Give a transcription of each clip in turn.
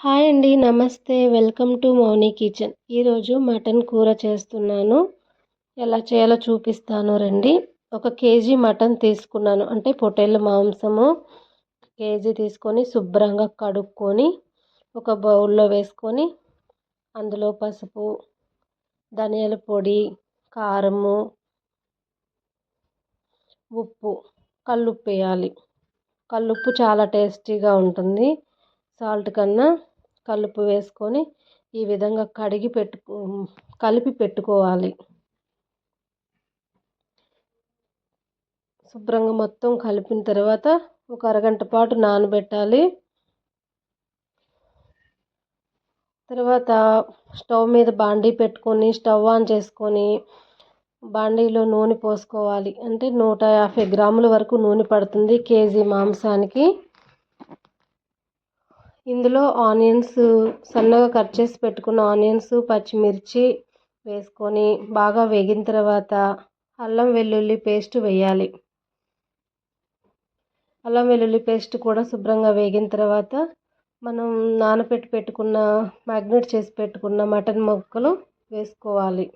Hi అండి నమస్తే. Welcome to Mouni kitchen. ఈరోజు మటన్ కూర చేస్తున్నాను. ఎలా చేయాలో చూపిస్తాను రండి. ఒక కేజీ మటన్ తీసుకున్నాను. అంటే పొటేళ్ళ మాంసము కేజీ తీసుకొని శుభ్రంగా కడుక్కొని ఒక బౌల్లో వేసుకొని అందులో పసుపు ధనియాల పొడి కారము ఉప్పు కల్లుప్పు వేయాలి. కల్లుప్పు చాలా టేస్టీగా ఉంటుంది. సాల్ట్ కన్నా కలుపు వేసుకొని ఈ విధంగా కడిగి పెట్టు కలిపి పెట్టుకోవాలి. శుభ్రంగా మొత్తం కలిపిన తర్వాత ఒక అరగంట పాటు నానబెట్టాలి. తర్వాత స్టవ్ మీద బాండీ పెట్టుకొని స్టవ్ ఆన్ చేసుకొని బాండీలో నూనె పోసుకోవాలి. అంటే నూట యాభై గ్రాముల వరకు నూనె పడుతుంది కేజీ మాంసానికి. ఇందులో ఆనియన్స్ సన్నగా కట్ చేసి పెట్టుకున్న ఆనియన్స్ పచ్చిమిర్చి వేసుకొని బాగా వేగిన తర్వాత అల్లం వెల్లుల్లి పేస్ట్ వేయాలి. అల్లం వెల్లుల్లి పేస్ట్ కూడా శుభ్రంగా వేగిన తర్వాత మనం నానబెట్టి పెట్టుకున్న మ్యాగ్నెట్ చేసి పెట్టుకున్న మటన్ ముక్కలు వేసుకోవాలి.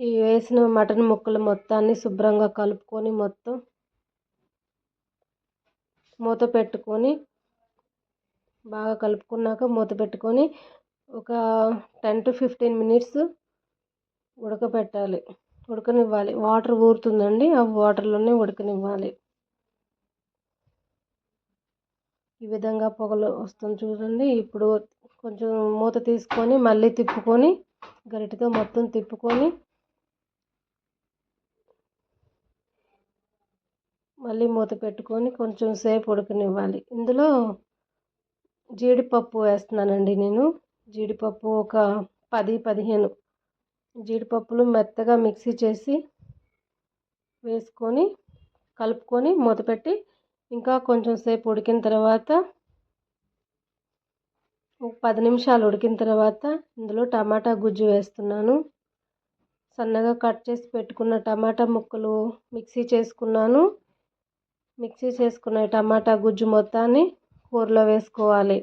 ఈ వేసిన మటన్ ముక్కలు మొత్తాన్ని శుభ్రంగా కలుపుకొని మొత్తం మూత పెట్టుకొని బాగా కలుపుకున్నాక మూత పెట్టుకొని ఒక టెన్ టు ఫిఫ్టీన్ మినిట్స్ ఉడకబెట్టాలి ఉడకనివ్వాలి. వాటర్ ఊరుతుందండి ఆ వాటర్లోనే ఉడకనివ్వాలి. ఈ విధంగా పొగలు వస్తుంది చూడండి. ఇప్పుడు కొంచెం మూత తీసుకొని మళ్ళీ తిప్పుకొని గరిటతో మొత్తం తిప్పుకొని మళ్ళీ మూత పెట్టుకొని కొంచెం సేపు ఉడకనివ్వాలి. ఇందులో జీడిపప్పు వేస్తున్నానండి నేను. జీడిపప్పు ఒక పది పదిహేను జీడిపప్పులు మెత్తగా మిక్సీ చేసి వేసుకొని కలుపుకొని మూత పెట్టి ఇంకా కొంచెం సేపు ఉడికిన తర్వాత ఒక పది నిమిషాలు ఉడికిన తర్వాత ఇందులో టమాటా గుజ్జు వేస్తున్నాను. సన్నగా కట్ చేసి పెట్టుకున్న టమాటా ముక్కలు మిక్సీ చేసుకున్నాను. మిక్సీ చేసుకున్న టమాటా గుజ్జు మొత్తాన్ని కూరలో వేసుకోవాలి.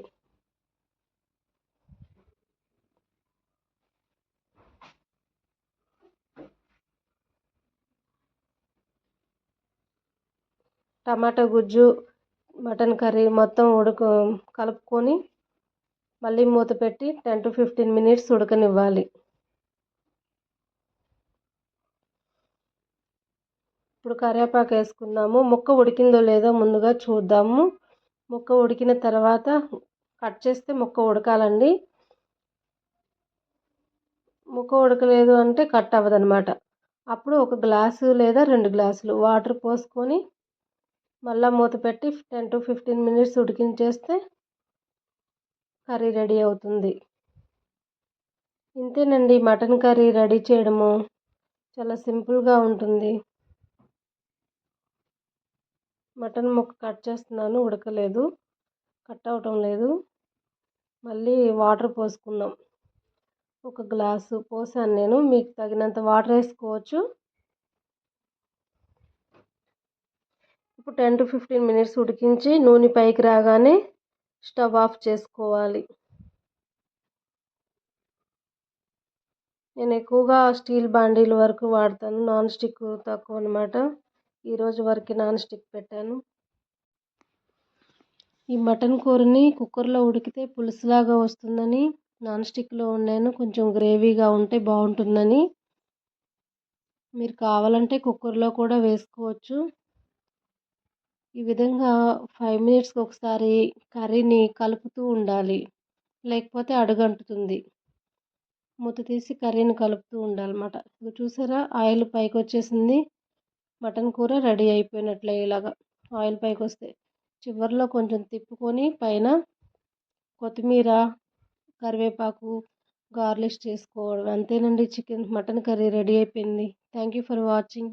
టమాటా గుజ్జు మటన్ కర్రీ మొత్తం ఉడక కలుపుకొని మళ్ళీ మూత పెట్టి టెన్ టు ఫిఫ్టీన్ మినిట్స్ ఉడకనివ్వాలి. ఇప్పుడు కరివేపాకు వేసుకుందాము. ముక్క ఉడికిందో లేదో ముందుగా చూద్దాము. ముక్క ఉడికిన తర్వాత కట్ చేస్తే ముక్క ఉడకాలండి. ముక్క ఉడకలేదు అంటే కట్ అవ్వదనమాట అప్పుడు ఒక గ్లాసు లేదా రెండు గ్లాసులు వాటర్ పోసుకొని మళ్ళీ మూత పెట్టి టెన్ టు ఫిఫ్టీన్ మినిట్స్ ఉడికించేస్తే కర్రీ రెడీ అవుతుంది. ఇంతేనండి. మటన్ కర్రీ రెడీ చేయడము. చాలా సింపుల్గా ఉంటుంది. మటన్ ముక్క కట్ చేస్తున్నాను ఉడకలేదు కట్ అవటం లేదు. మళ్ళీ వాటర్ పోసుకుందాం. ఒక గ్లాసు పోసాను నేను మీకు తగినంత వాటర్ వేసుకోవచ్చు. ఇప్పుడు టెన్ టు ఫిఫ్టీన్ మినిట్స్ ఉడికించి నూనె పైకి రాగానే స్టవ్ ఆఫ్ చేసుకోవాలి. నేను ఎక్కువగా స్టీల్ బాండీల వరకు వాడతాను నాన్ స్టిక్ తక్కువ అనమాట ఈరోజు వరకు నాన్ స్టిక్ పెట్టాను. ఈ మటన్ కూరని కుక్కర్లో ఉడికితే పులుసులాగా వస్తుందని నాన్ స్టిక్లో వండాను. కొంచెం గ్రేవీగా ఉంటే బాగుంటుందని. మీరు కావాలంటే కుక్కర్లో కూడా వేసుకోవచ్చు. ఈ విధంగా ఫైవ్ మినిట్స్కి ఒకసారి కర్రీని కలుపుతూ ఉండాలి. లేకపోతే అడుగంటుతుంది. మూత తీసి కర్రీని కలుపుతూ ఉండాలన్నమాట. చూసారా? ఆయిల్ పైకి వచ్చేసింది మటన్ కూర రెడీ అయిపోయినట్లే ఇలాగ. ఆయిల్ పైకి వస్తే చివరిలో కొంచెం తిప్పుకొని పైన కొత్తిమీర కరివేపాకు గార్లిష్ చేసుకోవడం. అంతేనండి చికెన్ మటన్ కర్రీ రెడీ అయిపోయింది. Thank you for watching.